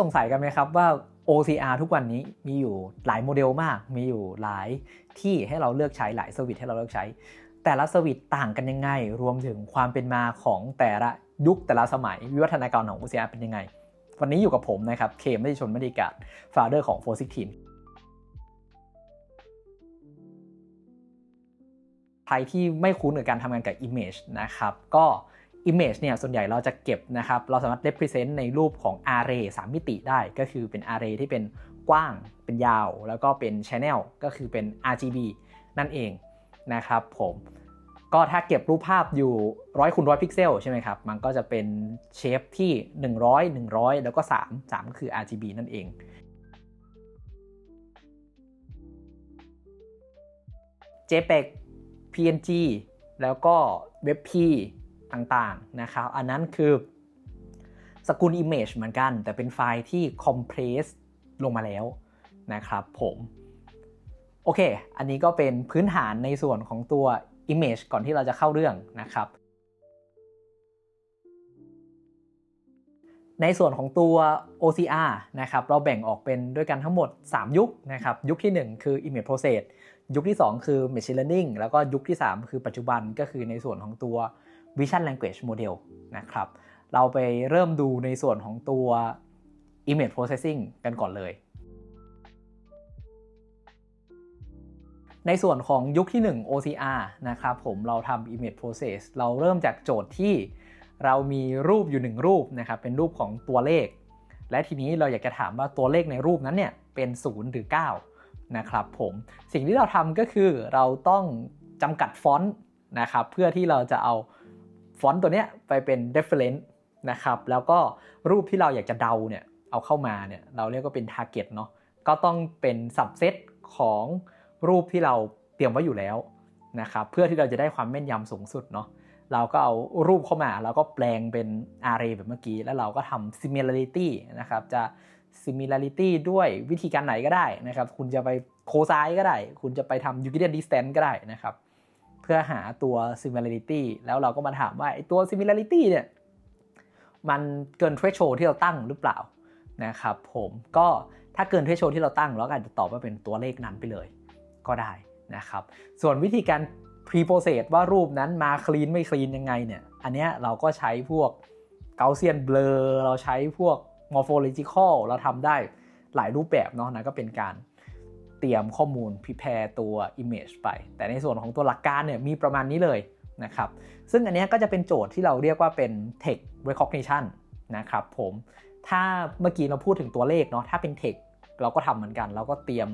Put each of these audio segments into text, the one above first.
สงสัยกันไหมครับว่า OCR ทุกวันนี้มีอยู่หลายโมเดลมาก มีอยู่หลายที่ให้เราเลือกใช้หลายเซอร์วิสให้เราเลือกใช้ แต่ละเซอร์วิสต่างกันยังไง รวมถึงความเป็นมาของแต่ละยุคแต่ละสมัย วิวัฒนาการของ OCR เป็นยังไง วันนี้อยู่กับผมนะครับเคมไม่ชนไม่ดีกาดฟาเดอร์ของโฟซิกทีมใครที่ไม่คุ้นกับการทำงานกับ Image นะครับก็ Image เนี่ยส่วนใหญ่เราจะเก็บนะครับเราสามารถ represent ในรูปของ array 3 มิติได้ ก็คือเป็น array ที่เป็นกว้างเป็นยาว แล้วก็เป็น channel ก็คือเป็น RGB นั่นเองนะครับผมก็ถ้าเก็บรูปภาพอยู่ร้อยคูณร้อยพิกเซลใช่ไหมครับ มันก็จะเป็นเชฟที่ 100 100 แล้วก็ 3 3 ก็คือ RGB นั่นเอง JPEG PNG แล้วก็ WebP ต่างๆนะครับ อันนั้นคือสกุล Image เหมือนกัน แต่เป็นไฟล์ที่ compress ลงมาแล้วนะครับผมโอเค อันนี้ก็เป็นพื้นฐานในส่วนของตัว Image ก่อนที่เราจะเข้าเรื่องนะครับ ในส่วนของตัว OCR นะครับ เราแบ่งออกเป็นด้วยกันทั้งหมด 3 ยุคนะครับ ยุคที่ 1 คือ Image Process ยุคที่ 2 คือ Machine Learning แล้วก็ยุคที่ 3 คือปัจจุบันก็คือในส่วนของตัว Vision Language Model นะครับ เราไปเริ่มดูในส่วนของตัว Image Processing กันก่อนเลย ในส่วนของยุคที่ 1 OCR นะครับผมเราทำ Image Process เราเริ่มจากโจทย์ที่เรามีรูปอยู่ 1 รูปนะครับ เป็นรูปของตัวเลข และทีนี้เราอยากจะถามว่าตัวเลขในรูปนั้นเนี่ยเป็น 0 หรือ 9 นะครับผม สิ่งที่เราทำก็คือเราต้องจำกัดฟอนต์นะครับ เพื่อที่เราจะเอา ฟอนต์ตัวเนี้ยไปเป็น reference นะครับ แล้วก็รูปที่เราอยากจะเดาเนี่ยเอาเข้ามาเนี่ยเราเรียกว่าเป็น target เนาะก็ต้องเป็น subset ของรูปที่เราเตรียมไว้อยู่แล้วนะครับเพื่อที่เราจะได้ความแม่นยำสูงสุดเนาะเราก็เอารูปเข้ามา แล้วก็แปลงเป็น array แบบเมื่อกี้ แล้วเราก็ทำ similarity นะครับจะ similarity ด้วยวิธีการไหนก็ได้นะครับ คุณจะไปโคไซก็ได้ คุณจะไปทำ Euclidean distance ก็ได้นะครับ พื่อหาตัว similarity แล้วเราก็มาถามว่าไอ้ตัว similarity เนี่ยมันเกิน threshold ที่เราตั้งหรือเปล่านะครับผมก็ถ้าเกิน threshold ที่เราตั้งเราก็อาจจะตอบว่าเป็นตัวเลขนั้นไปเลยก็ได้นะครับ ส่วนวิธีการ pre process ว่ารูปนั้นมา clean ไม่ clean ยังไงเนี่ย อันเนี้ยเราก็ใช้พวก Gaussian blur เราใช้พวก morphological เราทำได้หลายรูปแบบเนาะนะก็เป็นการ เตรียมข้อมูล prepare ตัว image ไป แต่ในส่วนของตัวหลักการเนี่ยมีประมาณนี้เลยนะครับ ซึ่งอันนี้ก็จะเป็นโจทย์ที่เราเรียกว่าเป็น text recognition นะครับผม ถ้าเมื่อกี้เราพูดถึงตัวเลขเนาะ ถ้าเป็น text เราก็ทำเหมือนกัน เราก็เตรียม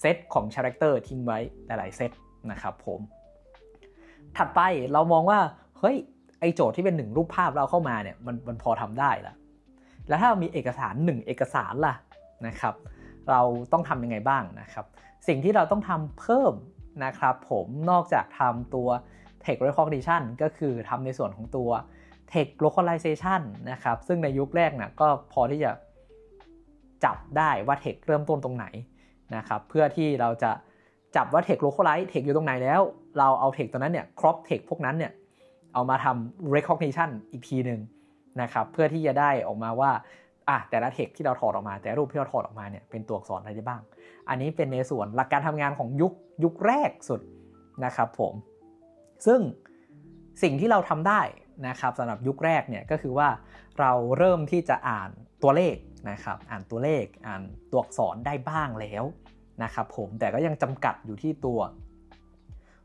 เซตของ character ทิ้งไว้หลาย ๆ เซตนะครับผม ถัดไปเรามองว่า เฮ้ย ไอโจทย์ที่เป็นหนึ่งรูปภาพเราเข้ามาเนี่ย มันมันพอทำได้ละแล้วถ้ามีเอกสารหนึ่งเอกสารล่ะนะครับ เราต้องทำยังไงบ้างนะครับ สิ่งที่เราต้องทำเพิ่มนะครับผมนอกจากทำตัว text recognition ก็คือทำในส่วนของตัว text localization นะครับ ซึ่งในยุคแรกนะก็พอที่จะจับได้ว่า text เริ่มต้นตรงไหนนะครับเพื่อที่เราจะจับว่า text localize text อยู่ตรงไหนแล้ว เราเอา text ตัวนั้นเนี่ย crop text พวกนั้นเนี่ยเอามาทำ recognition อีกทีหนึ่งนะครับเพื่อที่จะได้ออกมาว่า อะแต่ละ text ที่เราถอดออกมา แต่รูปที่เราถอดออกมาเนี่ยเป็นตัวอักษรอะไรได้บ้าง อันนี้เป็นในส่วนหลักการทำงานของยุคยุคแรกสุดนะครับผม ซึ่งสิ่งที่เราทำได้นะครับสำหรับยุคแรกเนี่ยก็คือว่าเราเริ่มที่จะอ่านตัวเลขนะครับอ่านตัวเลขอ่านตัวอักษรได้บ้างแล้วนะครับผมแต่ก็ยังจำกัดอยู่ที่ตัว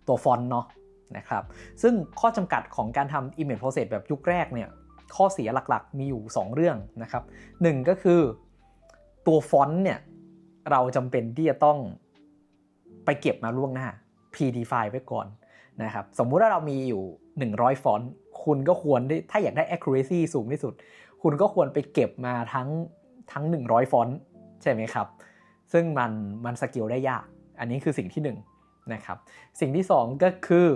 ตัวฟอนต์เนาะนะครับซึ่งข้อจำกัดของการทำ image process แบบยุคแรกเนี่ย ข้อเสียหลักๆ มีอยู่ 2 เรื่องนะครับหนึ่งก็คือตัวฟอนต์เนี่ย เราจำเป็นที่จะต้องไปเก็บมาล่วงหน้า PD ไฟล์ไว้ก่อนนะครับสมมุติว่าเรามีอยู่ 100 ฟอนต์คุณก็ควรถ้าอยากได้ accuracy สูงที่สุด คุณก็ควรไปเก็บมาทั้งทั้ง 100 ฟอนต์ใช่ไหมครับ ซึ่งมันมันสกิลได้ยาก อันนี้คือสิ่งที่1นนะครับสิ่งที่ 2 ก็คือ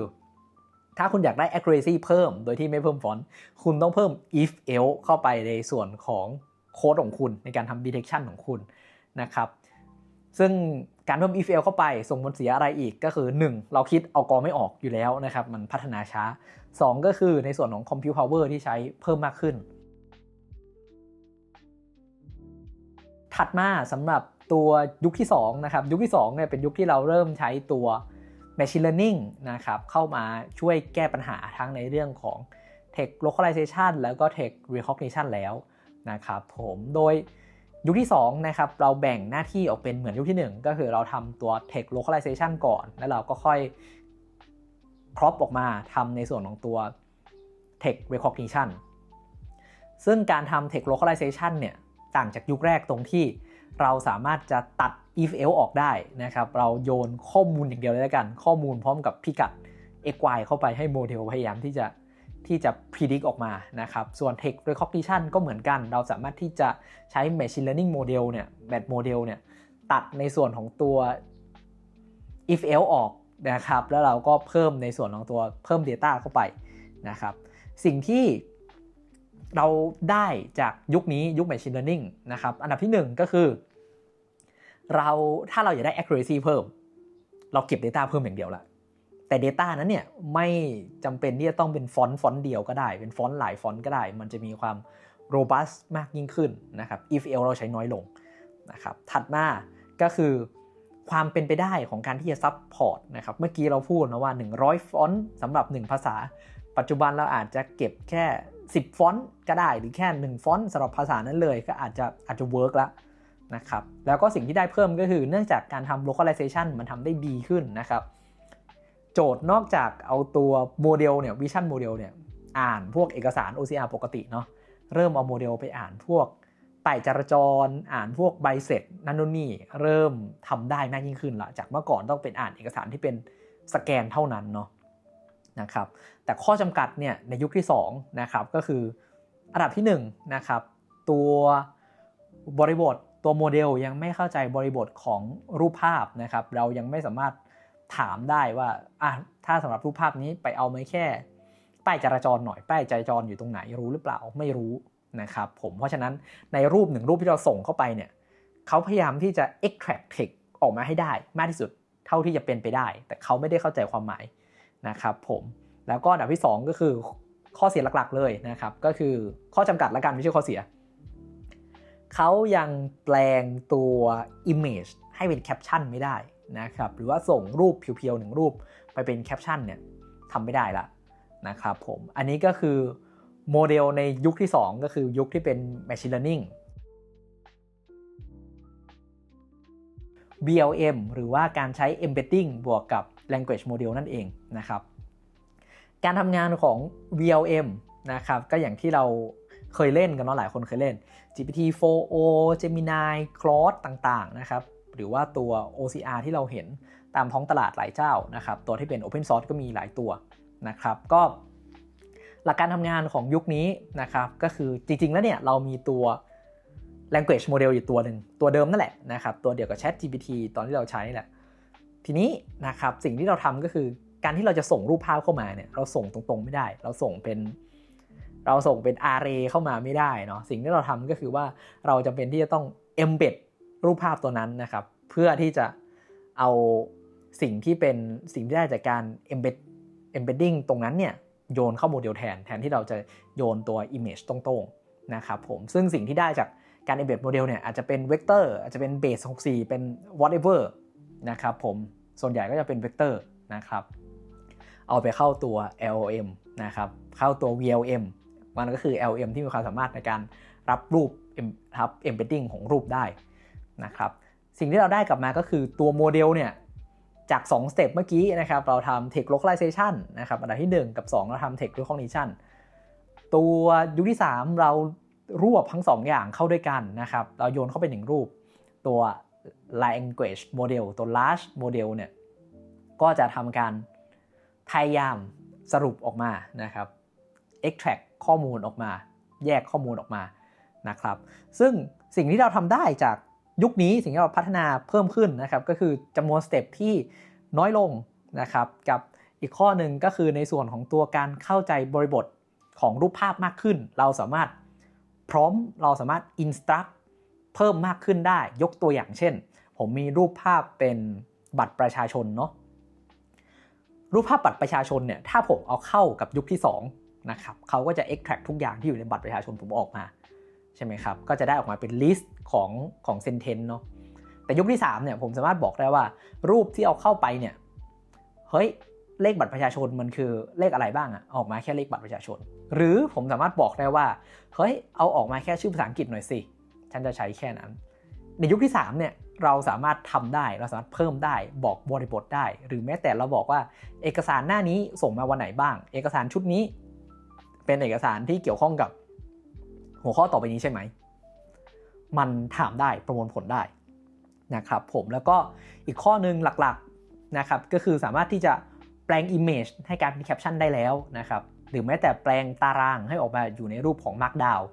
ถ้าคุณอยากได้ accuracy เพิ่มโดยที่ไม่เพิ่มฟอนต์คุณต้องเพิ่ม if else เข้าไปในส่วนของโค้ดของคุณในการทำ detection ของคุณนะครับ ซึ่งการเพิ่ม if else เข้าไปส่งผลเสียอะไรอีกก็คือ 1. เราคิดเอากอไม่ออกอยู่แล้วนะครับ มันพัฒนาช้า 2 ก็คือในส่วนของ compute power ที่ใช้เพิ่มมากขึ้น ถัดมาสำหรับตัวยุคที่2นะครับยุคที่2เนี่ยเป็นยุคที่เราเริ่มใช้ตัว Machine Learning นะครับเข้ามาช่วยแก้ปัญหาทั้งในเรื่องของ Text Localization แล้วก็ Text Recognition แล้วนะครับผมโดยยุคที่2นะครับเราแบ่งหน้าที่ออกเป็นเหมือนยุคที่ 1 ก็คือเราทำตัว Text Localization ก่อน แล้วเราก็ค่อยครอปออกมาทำในส่วนของตัว Text Recognition ซึ่งการทำ Text Localization เนี่ยต่างจากยุคแรกตรงที่ เราสามารถจะตัด if else ออกได้นะครับ เราโยนข้อมูลอย่างเดียวเลยแล้วกัน ข้อมูลพร้อมกับพิกัด x y เข้าไปให้โมเดลพยายามที่จะที่จะ predict ออกมานะครับ ส่วน text recognition ก็เหมือนกัน เราสามารถที่จะใช้ machine learning model เนี่ยแบบโมเดลเนี่ย ตัดในส่วนของตัว if else ออกนะครับ แล้วเราก็เพิ่มในส่วนของตัวเพิ่ม data เข้าไปนะครับ สิ่งที่ เราได้จากยุคนี้ยุค Machine Learning นะครับ อันดับที่ 1 ก็คือ เราถ้าเราอยากได้ accuracy เพิ่ม เราเก็บ Data เพิ่มอย่างเดียวละแต่ Data นั้นเนี่ยไม่จำเป็นที่จะต้องเป็นฟอนต์ฟอนต์เดียวก็ได้ เป็นฟอนต์หลายฟอนต์ก็ได้ มันจะมีความ robust มากยิ่งขึ้นนะครับ ifl เราใช้น้อยลงนะครับ ถัดมาก็คือความเป็นไปได้ของการที่จะ support นะครับ เมื่อกี้เราพูดนะว่า 100 ฟอนต์สำหรับ 1 ภาษา ปัจจุบันเราอาจจะเก็บแค่ 10 ฟอนต์ก็ได้หรือแค่ 1 ฟอนต์สำหรับภาษานั้นเลยก็อาจจะอาจจะเวิร์กแล้วนะครับแล้วก็สิ่งที่ได้เพิ่มก็คือเนื่องจากการทำ localization มันทำได้ดีขึ้นนะครับ โจทย์นอกจากเอาตัวโมเดลเนี่ย vision โมเดลเนี่ยอ่านพวกเอกสาร OCR ปกติเนาะเริ่มเอาโมเดลไปอ่านพวกป้ายจราจร อ่านพวกใบเสร็จนั่นนู่นนี่เริ่มทำได้มากยิ่งขึ้นละจากเมื่อก่อนต้องเป็นอ่านเอกสารที่เป็นสแกนเท่านั้นเนาะ นะครับแต่ข้อจำกัดเนี่ยในยุคที่2นะครับก็คืออันดับที่1นะครับตัวบริบทตัวโมเดลยังไม่เข้าใจบริบทของรูปภาพนะครับเรายังไม่สามารถถามได้ว่าอะถ้าสำหรับรูปภาพนี้ไปเอาไม่แค่ป้ายจราจรหน่อยป้ายจราจรอยู่ตรงไหนรู้หรือเปล่าไม่รู้นะครับผมเพราะฉะนั้นในรูปหนึ่งรูปที่เราส่งเข้าไปเนี่ยเขาพยายามที่จะ extract text ออกมาให้ได้มากที่สุดเท่าที่จะเป็นไปได้ แต่เขาไม่ได้เข้าใจความหมาย นะครับผมแล้วก็อันดับที่ 2 ก็คือข้อเสียหลักๆเลยนะครับ ก็คือข้อจำกัดละกันไม่ใช่ข้อเสีย เขายังแปลงตัว image ให้เป็นแคปชั่นไม่ได้นะครับหรือว่าส่งรูปเพียวๆหนึ่งรูปไปเป็นแคปชั่นเนี่ยทำไม่ได้ละนะครับผมอันนี้ก็คือโมเดลในยุคที่ 2 ก็คือยุคที่เป็น Machine Learning BLM หรือว่าการใช้ Embedding บวกกับ Language Model นั่นเองนะครับ การทำงานของ VLM นะครับก็อย่างที่เราเคยเล่นกันเนาะหลายคนเคยเล่น GPT-4o Gemini Claude ต่างๆนะครับหรือว่าตัว OCR ที่เราเห็นตามท้องตลาดหลายเจ้านะครับ ตัวที่เป็น Open Source ก็มีหลายตัวนะครับ ก็หลักการทำงานของยุคนี้นะครับ ก็คือจริง ๆ แล้วเนี่ยเรามีตัว language model อยู่ตัวหนึ่งตัวเดิมนั่นแหละนะครับ ตัวเดียวกับ Chat GPT ตอนที่เราใช้แหละ ทีนี้นะครับสิ่งที่เราทำก็คือการที่เราจะส่งรูปภาพเข้ามาเนี่ยเราส่งตรงๆไม่ได้ เราส่งเป็น เราส่งเป็น array เข้ามาไม่ได้เนาะสิ่งที่เราทำก็คือว่าเราจำเป็นที่จะต้อง embed รูปภาพตัวนั้นนะครับ เพื่อที่จะเอาสิ่งที่เป็นสิ่งที่ได้จากการ embed embedding ตรงนั้นเนี่ยโยนเข้าโมเดลแทนแทนที่เราจะโยนตัว image ตรงๆนะครับผมซึ่งสิ่งที่ได้จากการ embed โมเดลเนี่ยอาจจะเป็นเวกเตอร์อาจจะเป็น base 64 เป็น whatever นะครับผม ส่วนใหญ่ก็จะเป็นเวกเตอร์นะครับ เอาไปเข้าตัว LLM นะครับ เข้าตัว VLM มันก็คือ LM ที่มีความสามารถในการรับรูปรับ embedding ของรูปได้นะครับ สิ่งที่เราได้กลับมาก็คือตัวโมเดลเนี่ย จาก2 step เมื่อกี้นะครับ เราทำ text localization นะครับ อันดับที่ 1 กับ 2 เราทำ text recognition ตัวยุคที่ 3 เรารวบทั้ง 2 อย่างเข้าด้วยกันนะครับ เราโยนเข้าไปหนึ่งรูป ตัว language model ตัว large model เนี่ยก็จะทำการพยายามสรุปออกมานะครับ extract ข้อมูลออกมา แยกข้อมูลออกมานะครับ ซึ่งสิ่งที่เราทำได้จากยุคนี้สิ่งที่เราพัฒนาเพิ่มขึ้นนะครับ ก็คือจำนวนสเต็ปที่น้อยลงนะครับ กับอีกข้อหนึ่งก็คือในส่วนของตัวการเข้าใจบริบทของรูปภาพมากขึ้น เราสามารถพร้อมเราสามารถ instruct เพิ่มมากขึ้นได้ ยกตัวอย่างเช่น ผมมีรูปภาพเป็นบัตรประชาชนเนาะรูปภาพบัตรประชาชนเนี่ยถ้าผมเอาเข้ากับยุคที่2นะครับเขาก็จะ extract ทุกอย่างที่อยู่ในบัตรประชาชนผมออกมาใช่ไหมครับก็จะได้ออกมาเป็นลิสต์ของของเซนเทนเนาะแต่ยุคที่3เนี่ยผมสามารถบอกได้ว่า รูปที่เอาเข้าไปเนี่ยเฮ้ยเลขบัตรประชาชนมันคือเลขอะไรบ้างอะออกมาแค่เลขบัตรประชาชน หรือผมสามารถบอกได้ว่าเฮ้ยเอาออกมาแค่ชื่อภาษาอังกฤษหน่อยสิ ฉันจะใช้แค่นั้น ในยุคที่3เนี่ยเราสามารถทำได้เราสามารถเพิ่มได้บอกบริบทได้ หรือแม้แต่เราบอกว่าเอกสารหน้านี้ส่งมาวันไหนบ้าง เอกสารชุดนี้ เป็นเอกสารที่เกี่ยวข้องกับหัวข้อต่อไปนี้ใช่ไหม มันถามได้ประมวลผลได้นะครับผมแล้วก็อีกข้อหนึ่งหลักๆนะครับก็คือสามารถที่จะแปลง Image ให้การเป็นแคปชั่นได้แล้วนะครับหรือแม้แต่แปลงตารางให้ออกมาอยู่ในรูปของ Markdown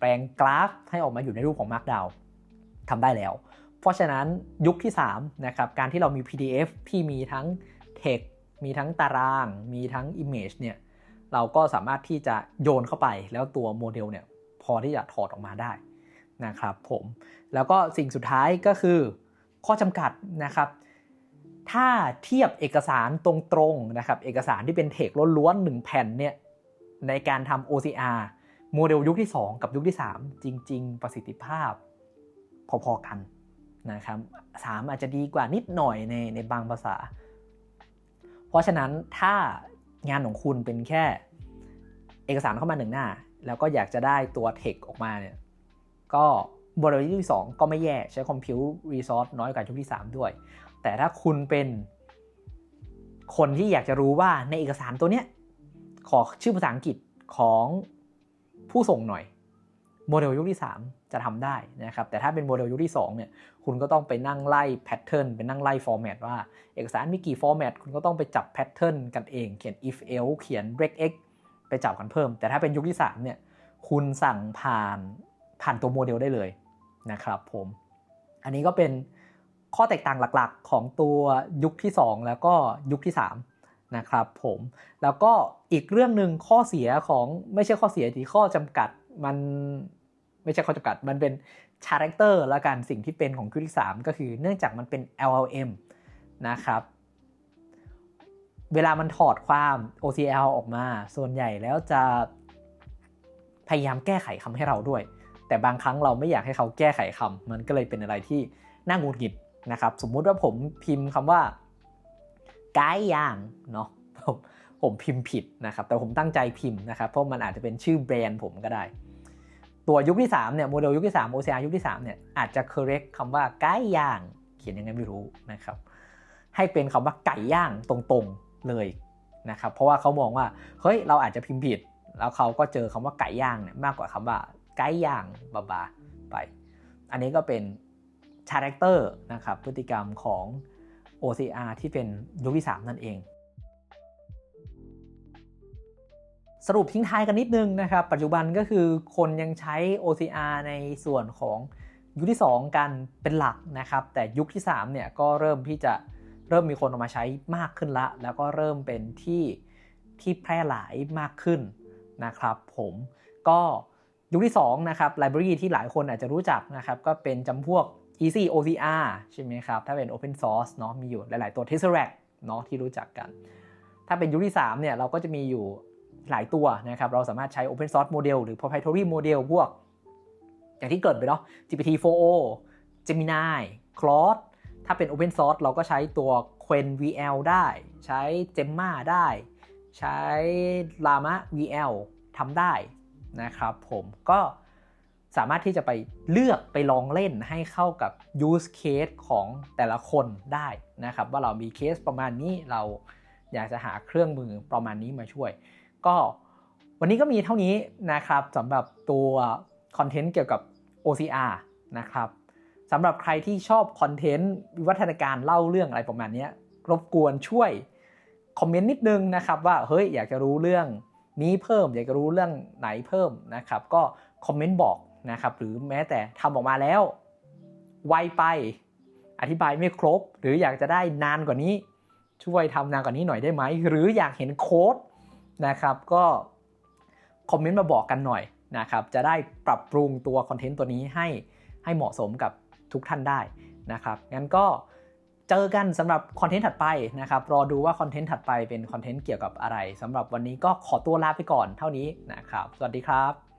แปลงกราฟให้ออกมาอยู่ในรูปของ Markdown ทำได้แล้ว เพราะฉะนั้นยุคที่3นะครับการที่เรามี PDF ที่มีทั้ง Text มีทั้งตาราง มีทั้ง Image เนี่ยเราก็สามารถที่จะโยนเข้าไปแล้วตัวโมเดลเนี่ยพอที่จะถอดออกมาได้นะครับผมแล้วก็สิ่งสุดท้ายก็คือข้อจำกัดนะครับ ถ้าเทียบเอกสารตรงๆนะครับเอกสารที่เป็นเทคล้วนๆหนึ่งแผ่นเนี่ยในการทำ OCR โมเดลยุคที่ 2 กับยุคที่ 3 จริง ๆ ประสิทธิภาพพอๆกันนะครับสามอาจจะดีกว่านิดหน่อยในในบางภาษา เพราะฉะนั้นถ้างานของคุณเป็นแค่เอกสารเข้ามาหนึ่งหน้า แล้วก็อยากจะได้ตัวเทคออกมาเนี่ยก็บริเวณที่2ก็ไม่แย่ใช้คอมพิวรีซอสน้อยกว่ายุคที่ 3 ด้วย แต่ถ้าคุณเป็นคนที่อยากจะรู้ว่าในเอกสารตัวเนี้ยขอชื่อภาษาอังกฤษของ ผู้ส่งหน่อยโมเดลยุคที่ 3 จะทำได้นะครับ แต่ถ้าเป็นโมเดลยุคที่2เนี่ยคุณก็ต้องไปนั่งไล่แพทเทิร์นไปนั่งไล่ฟอร์แมตว่า เอกสารมีกี่ฟอร์แมตคุณก็ต้องไปจับแพทเทิร์นกันเอง เขียน if else เขียน break x ไปจับกันเพิ่ม แต่ถ้าเป็นยุคที่ 3 เนี่ยคุณสั่งผ่านผ่านตัวโมเดลได้เลยนะครับผม อันนี้ก็เป็นข้อแตกต่างหลักๆ ของตัวยุคที่ 2 แล้วก็ยุคที่ 3 นะครับผมแล้วก็อีกเรื่องหนึ่งข้อเสียของไม่ใช่ข้อเสียที่ข้อจำกัดมันไม่ใช่ข้อจำกัดมันเป็นชาแรคเตอร์และการสิ่งที่เป็นของยุคที่3ก็คือเนื่องจากมันเป็น LLM นะครับเวลามันถอดความ OCL ออกมา ส่วนใหญ่แล้วจะพยายามแก้ไขคำให้เราด้วย แต่บางครั้งเราไม่อยากให้เขาแก้ไขคำมันก็เลยเป็นอะไรที่น่าหงุดหงิดนะครับ สมมุติว่าผมพิมพ์คำว่า กด์ย่างเนาะผมผมพิมพ์ผิดนะครับ แต่ผมตั้งใจพิมพ์นะครับ เพราะมันอาจจะเป็นชื่อแบรนด์ผมก็ได้ ตัวยุคที่3เนี่ยโมเดลยุคที่3 OCR ยุคที่3เนี่ยอาจจะ correct คำว่าไก่ย่าง เขียนยังไงไม่รู้นะครับ ให้เป็นคำว่าไก่ย่างตรงๆเลยนะครับ เพราะว่าเขามองว่าเฮ้ยเราอาจจะพิมพ์ผิด แล้วเขาก็เจอคำว่าไก่ย่างเนี่ยมากกว่าคำว่าไกด์อย่างบาบาไป อันนี้ก็เป็นชาแรคเตอร์นะครับพฤติกรรมของ OCR ที่เป็นยุคที่ 3 นั่นเอง สรุปทิ้งท้ายกันนิดนึงนะครับ ปัจจุบันก็คือคนยังใช้ OCR ในส่วนของยุคที่ 2 กันเป็นหลักนะครับ แต่ยุคที่3เนี่ยก็เริ่มที่จะเริ่มมีคนออกมาใช้มากขึ้นละ แล้วก็เริ่มเป็นที่ที่แพร่หลายมากขึ้นนะครับ ผมก็ยุคที่2นะครับไลบรารีที่หลายคนอาจจะรู้จักนะครับ ก็เป็นจำพวก Easy OCR ใช่ไหมครับ ถ้าเป็น Open Source เนาะมีอยู่หลาย ๆ ตัว Tesseract เนาะที่รู้จักกัน ถ้าเป็นยุคที่3เนี่ยเราก็จะมีอยู่หลายตัวนะครับ เราสามารถใช้ Open Source Model หรือ Proprietary Model พวก อย่างที่เกิดไปเนาะ GPT-4o Gemini Claude ถ้าเป็น Open Source เราก็ใช้ตัว Qwen VL ได้ ใช้ Gemma ได้ ใช้ Llama VL ทำได้นะครับผมก็ สามารถที่จะไปเลือกไปลองเล่นให้เข้ากับ use case ของแต่ละคนได้นะครับ ว่าเรามีเคสประมาณนี้เราอยากจะหาเครื่องมือประมาณนี้มาช่วย ก็วันนี้ก็มีเท่านี้นะครับสำหรับตัวคอนเทนต์เกี่ยวกับ OCR นะครับสำหรับใครที่ชอบคอนเทนต์วิวัฒนาการเล่าเรื่องอะไรประมาณนี้รบกวนช่วยคอมเมนต์นิดนึงนะครับว่าเฮ้ยอยากจะรู้เรื่องนี้เพิ่ม อยากจะรู้เรื่องไหนเพิ่มนะครับ ก็คอมเมนต์บอก นะครับหรือแม้แต่ทำออกมาแล้วไวไป อธิบายไม่ครบ หรืออยากจะได้นานกว่านี้ ช่วยทำนานกว่านี้หน่อยได้ไหม หรืออยากเห็นโค้ดนะครับก็คอมเมนต์มาบอกกันหน่อยนะครับจะได้ปรับปรุงตัวคอนเทนต์ตัวนี้ให้ให้เหมาะสมกับทุกท่านได้นะครับงั้นก็เจอกันสำหรับคอนเทนต์ถัดไปนะครับรอดูว่าคอนเทนต์ถัดไปเป็นคอนเทนต์เกี่ยวกับอะไรสำหรับวันนี้ก็ขอตัวลาไปก่อนเท่านี้นะครับ สวัสดีครับ